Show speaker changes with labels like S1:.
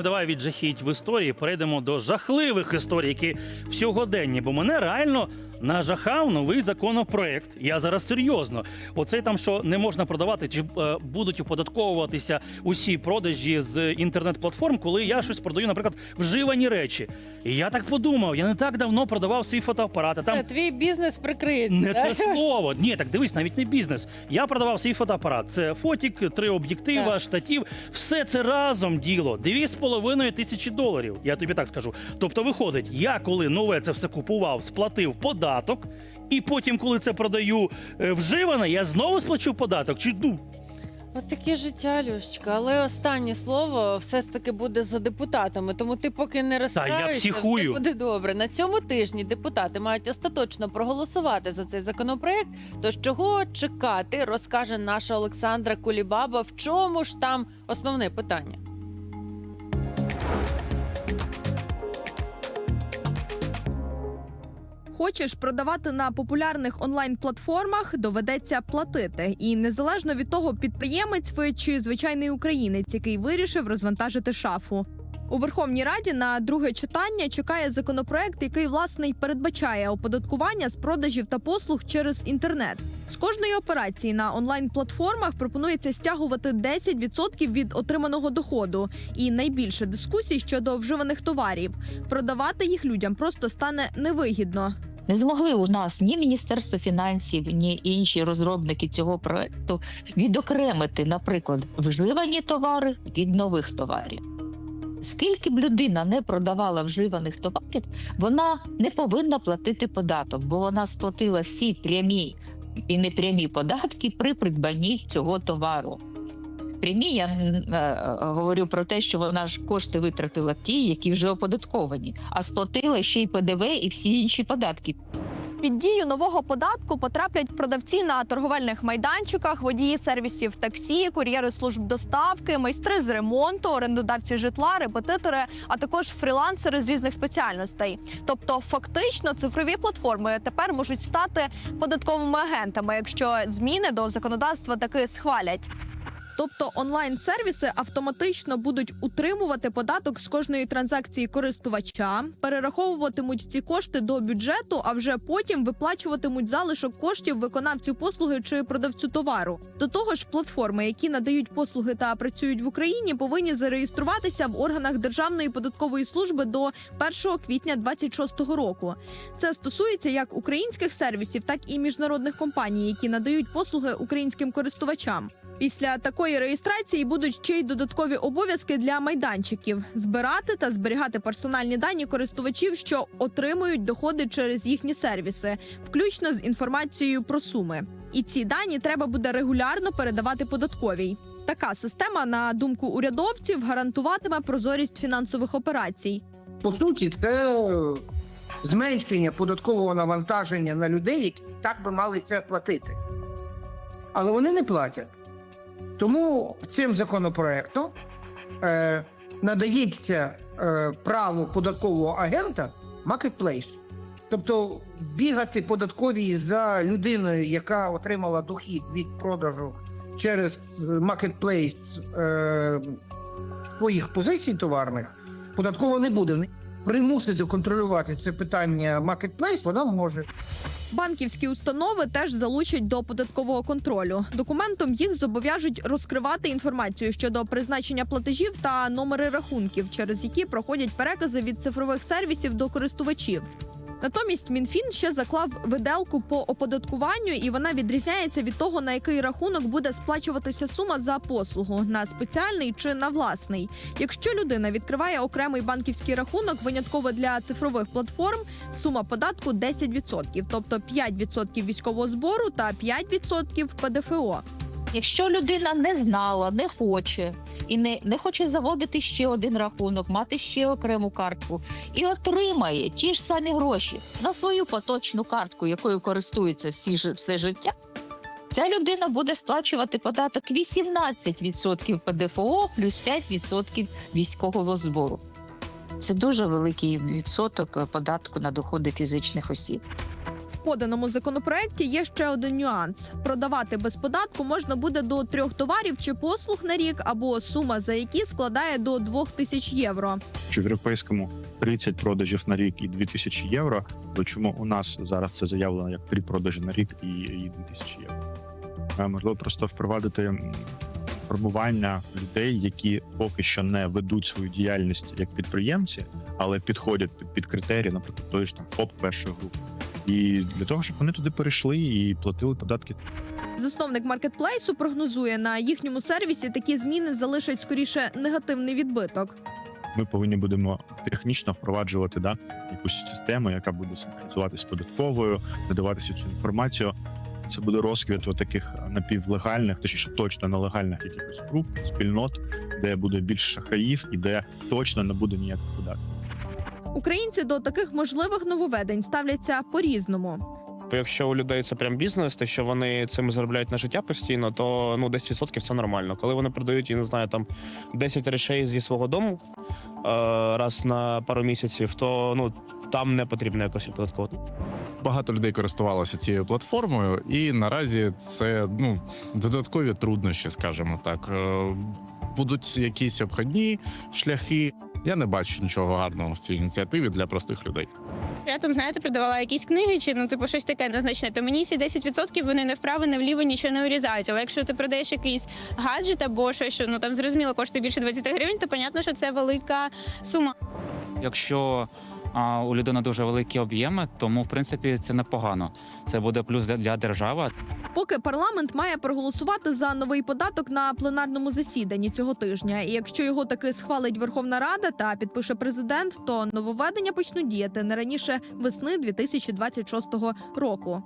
S1: Ну давай від жахіть в історії перейдемо до жахливих історій, які всьогоденні. Бо мене реально нажахав новий законопроект. Я зараз серйозно. Оцей там, що не можна продавати, чи е, будуть оподатковуватися усі продажі з інтернет-платформ, коли я щось продаю, наприклад, вживані речі. І я так подумав, я не так давно продавав свій фотоапарат. а Там
S2: Це твій бізнес прикриється.
S1: не
S2: да?
S1: те слово. Ні, так дивись, навіть не бізнес. Я продавав свій фотоапарат. Це фотік, три об'єктива,
S2: Так.
S1: штатів. Все це разом діло. Дві з половиною тисячі доларів. Я тобі так скажу. Тобто, виходить, я коли нове це все купував, сплатив податок, і потім, коли це продаю е, вживане, я знову сплачу податок. Чи ну
S2: От таке життя, Люшечка. Але останнє слово все ж таки буде за депутатами. Тому ти поки не розстраюєшся,
S1: психую.
S2: все буде добре. На цьому тижні депутати мають остаточно проголосувати за цей законопроект. Тож чого чекати, розкаже наша Олександра Кулібаба. В чому ж там основне питання?
S3: Хочеш продавати на популярних онлайн-платформах, доведеться платити. І незалежно від того, підприємець ви чи звичайний українець, який вирішив розвантажити шафу. У Верховній Раді на друге читання чекає законопроект, який власне й передбачає оподаткування з продажів та послуг через інтернет. З кожної операції на онлайн-платформах пропонується стягувати 10% від отриманого доходу. І найбільше дискусій щодо вживаних товарів. Продавати їх людям просто стане невигідно.
S4: Не змогли у нас ні Міністерство фінансів, ні інші розробники цього проекту відокремити, наприклад, вживані товари від нових товарів. Скільки б людина не продавала вживаних товарів, вона не повинна платити податок, бо вона сплатила всі прямі і непрямі податки при придбанні цього товару. Прямі я е, говорю про те, що вона ж кошти витратила ті, які вже оподатковані, а сплатила ще й ПДВ і всі інші податки.
S3: Під дію нового податку потраплять продавці на торговельних майданчиках, водії сервісів таксі, кур'єри служб доставки, майстри з ремонту, орендодавці житла, репетитори, а також фрілансери з різних спеціальностей. Тобто, фактично, цифрові платформи тепер можуть стати податковими агентами, якщо зміни до законодавства таки схвалять. Тобто онлайн-сервіси автоматично будуть утримувати податок з кожної транзакції користувача, перераховуватимуть ці кошти до бюджету, а вже потім виплачуватимуть залишок коштів виконавцю послуги чи продавцю товару. До того ж, платформи, які надають послуги та працюють в Україні, повинні зареєструватися в органах Державної податкової служби до 1 квітня 2026 року. Це стосується як українських сервісів, так і міжнародних компаній, які надають послуги українським користувачам. Після такої реєстрації будуть ще й додаткові обов'язки для майданчиків збирати та зберігати персональні дані користувачів, що отримують доходи через їхні сервіси, включно з інформацією про суми. І ці дані треба буде регулярно передавати податковій. Така система, на думку урядовців, гарантуватиме прозорість фінансових операцій.
S5: По суті, це зменшення податкового навантаження на людей, які так би мали це платити. Але вони не платять. Тому цим законопроектом е, надається е, право податкового агента маркетплейс. Тобто бігати податкові за людиною, яка отримала дохід від продажу через маркетплейс е, своїх позицій товарних, податково не буде. Примусити контролювати це питання маркетплейс вона може.
S3: Банківські установи теж залучать до податкового контролю. Документом їх зобов'яжуть розкривати інформацію щодо призначення платежів та номери рахунків, через які проходять перекази від цифрових сервісів до користувачів. Натомість МінФін ще заклав виделку по оподаткуванню, і вона відрізняється від того, на який рахунок буде сплачуватися сума за послугу на спеціальний чи на власний. Якщо людина відкриває окремий банківський рахунок, винятково для цифрових платформ, сума податку 10%, тобто 5% військового збору та 5% ПДФО.
S4: Якщо людина не знала, не хоче і не, не хоче заводити ще один рахунок, мати ще окрему картку і отримає ті ж самі гроші на свою поточну картку, якою користується всі все життя. Ця людина буде сплачувати податок 18% ПДФО плюс 5% військового збору. Це дуже великий відсоток е, податку на доходи фізичних осіб.
S3: Поданому законопроекті є ще один нюанс: продавати без податку можна буде до трьох товарів чи послуг на рік, або сума за які складає до 2 тисяч євро.
S6: Чи в європейському 30 продажів на рік і 2000 євро, то чому у нас зараз це заявлено як 3 продажі на рік і, і 2000 євро? Е, Можливо, просто впровадити формування людей, які поки що не ведуть свою діяльність як підприємці, але підходять під, під критерії, наприклад, той ж там ФОП першої групи. І для того, щоб вони туди перейшли і платили податки
S3: Засновник маркетплейсу прогнозує на їхньому сервісі такі зміни залишать скоріше негативний відбиток.
S6: ми повинні будемо технічно впроваджувати да, якусь систему, яка буде синхронізуватися з податковою, надаватися цю інформацію. Це буде розквіт таких напівлегальних, точніше точно нелегальних якихось груп, спільнот, де буде більше шахраїв і де точно не буде ніяких податків.
S3: Українці до таких можливих нововведень ставляться по-різному.
S7: То якщо у людей це прям бізнес, те, що вони цим заробляють на життя постійно, то ну 10% це нормально. Коли вони продають, я не знаю, там 10 речей зі свого дому е, раз на пару місяців, то ну там не потрібно якось оподатковувати.
S8: Багато людей користувалося цією платформою, і наразі це ну додаткові труднощі, скажімо так. Е, Будуть якісь обходні шляхи. Я не бачу нічого гарного в цій ініціативі для простих людей.
S9: Я там, знаєте, продавала якісь книги, чи ну, типу, щось таке незначне, то мені ці 10% вони не вправо, не вліво нічого не урізають. Але якщо ти продаєш якийсь гаджет або щось, що ну там зрозуміло коштує більше 20 гривень, то понятно, що це велика сума.
S10: Якщо а, у людини дуже великі об'єми, тому в принципі це непогано. Це буде плюс для, для держави.
S3: Поки парламент має проголосувати за новий податок на пленарному засіданні цього тижня. І якщо його таки схвалить Верховна Рада та підпише президент, то нововведення почнуть діяти не раніше весни 2026 року.